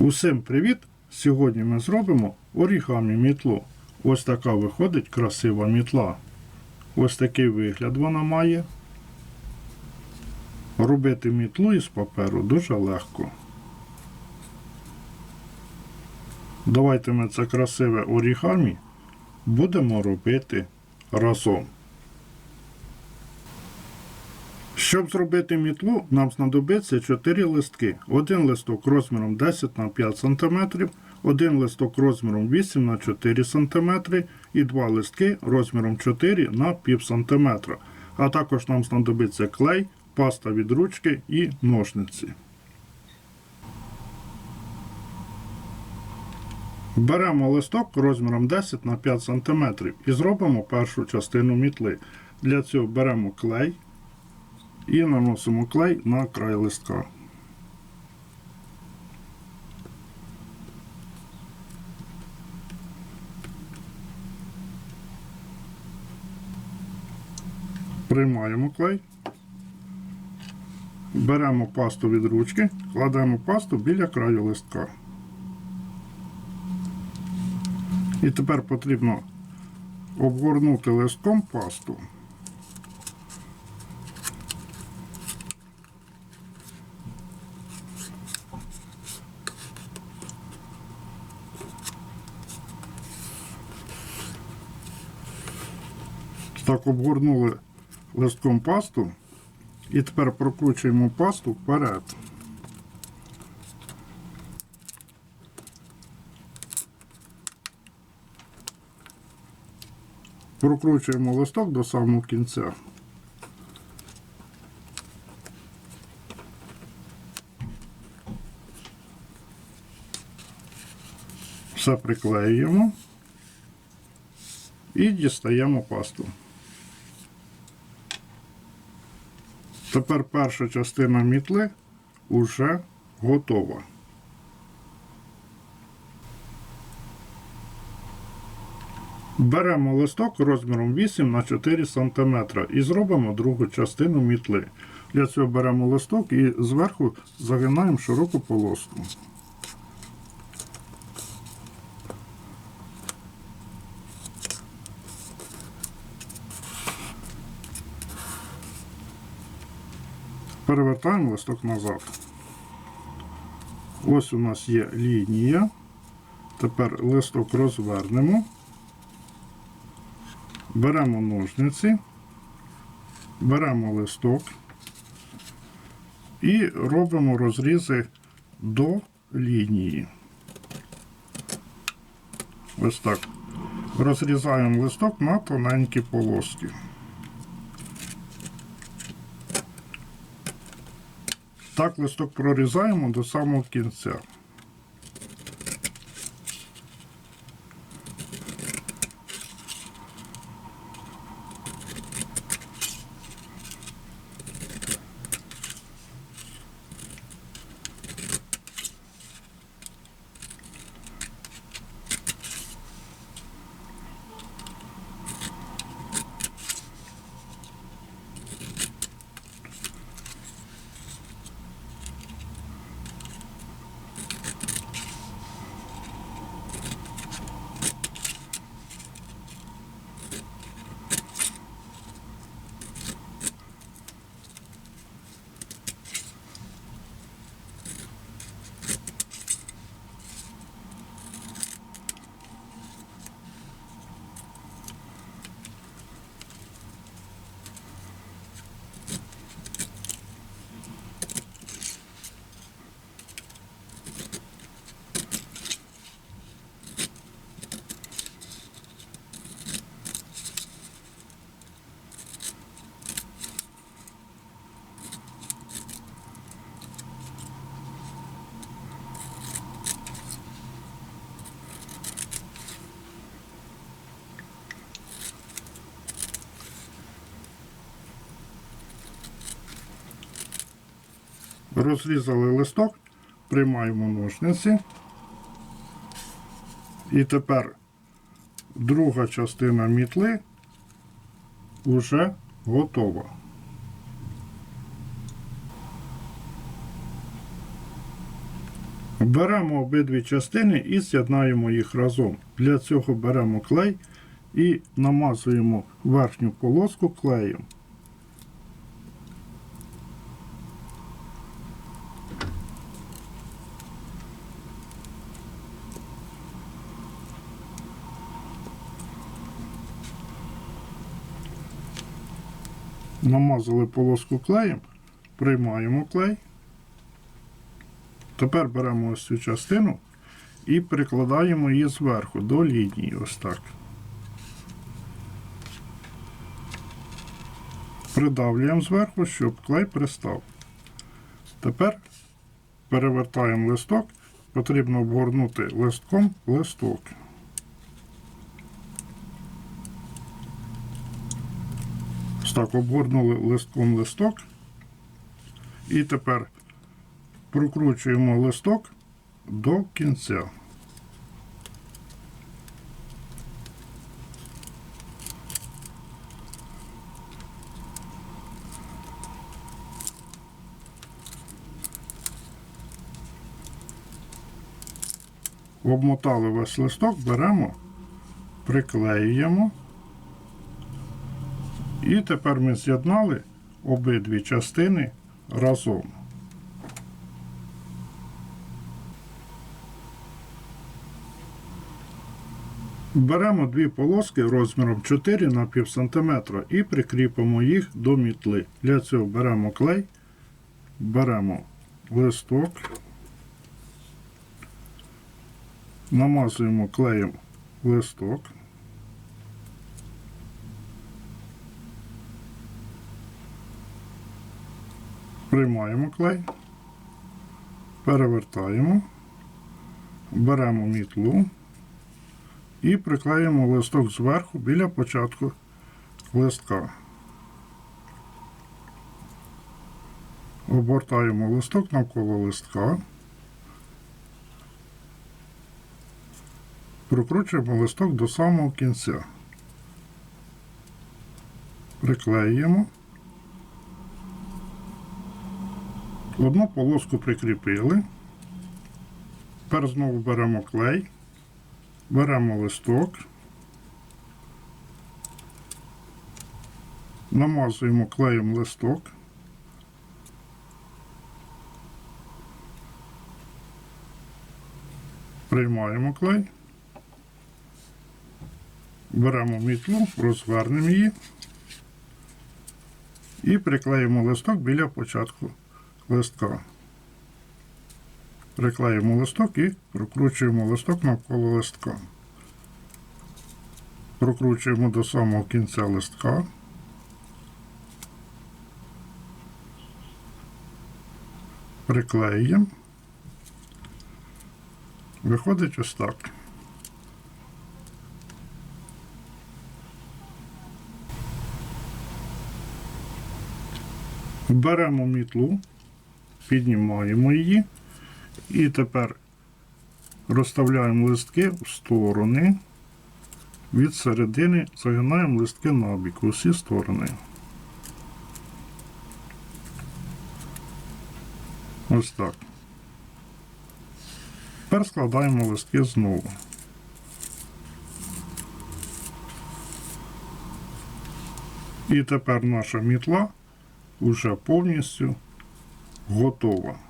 Усім привіт! Сьогодні ми зробимо орігамі мітлу. Ось така виходить красива мітла. Ось такий вигляд вона має. Робити мітлу із паперу дуже легко. Давайте ми це красиве орігамі будемо робити разом. Щоб зробити мітлу, нам знадобиться 4 листки. Один листок розміром 10 на 5 см, один листок розміром 8 на 4 см і два листки розміром 4 на пів см. А також нам знадобиться клей, паста від ручки і ножниці. Беремо листок розміром 10 на 5 см і зробимо першу частину мітли. Для цього беремо клей і наносимо клей на край листка. Приймаємо клей, беремо пасту від ручки, кладемо пасту біля краю листка. І тепер потрібно обгорнути листком пасту. Так обгорнули листком пасту і тепер прокручуємо пасту вперед. Прокручуємо листок до самого кінця. Все приклеюємо і дістаємо пасту. Тепер перша частина мітли вже готова. Беремо листок розміром 8 на 4 см і зробимо другу частину мітли. Для цього беремо листок і зверху загинаємо широку полоску. Перевертаємо листок назад. Ось у нас є лінія. Тепер листок розвернемо. Беремо ножниці, беремо листок і робимо розрізи до лінії. Ось так. Розрізаємо листок на тоненькі полоски. Так листок прорізаємо до самого кінця. Розрізали листок, приймаємо ножниці. І тепер друга частина мітли вже готова. Беремо обидві частини і з'єднаємо їх разом. Для цього беремо клей і намазуємо верхню полоску клеєм. Намазали полоску клеєм, приймаємо клей. Тепер беремо ось цю частину і прикладаємо її зверху до лінії. Ось так. Придавлюємо зверху, щоб клей пристав. Тепер перевертаємо листок. Потрібно обгорнути листком листок. Так, обгорнули листком листок. І тепер прокручуємо листок до кінця. Обмотали весь листок, беремо, приклеюємо. І тепер ми з'єднали обидві частини разом. Беремо дві полоски розміром 4 на пів сантиметра і прикріпимо їх до мітли. Для цього беремо клей, беремо листок, намазуємо клеєм листок. Приймаємо клей, перевертаємо, беремо мітлу і приклеїмо листок зверху біля початку листка. Обгортаємо листок навколо листка. Прокручуємо листок до самого кінця. Приклеюємо. Одну полоску прикріпили. Тепер знову беремо клей. Беремо листок, намазуємо клеєм листок, приймаємо клей, беремо мітлу, розвернемо її і приклеїмо листок біля початку листка. Приклеїмо листок і прокручуємо листок навколо листка. Прокручуємо до самого кінця листка. Приклеїмо. Виходить ось так. Беремо мітлу, піднімаємо її. І тепер розставляємо листки в сторони. Від середини загинаємо листки набік у всі сторони. Ось так. Тепер складаємо листки знову. І тепер наша мітла вже повністю готова.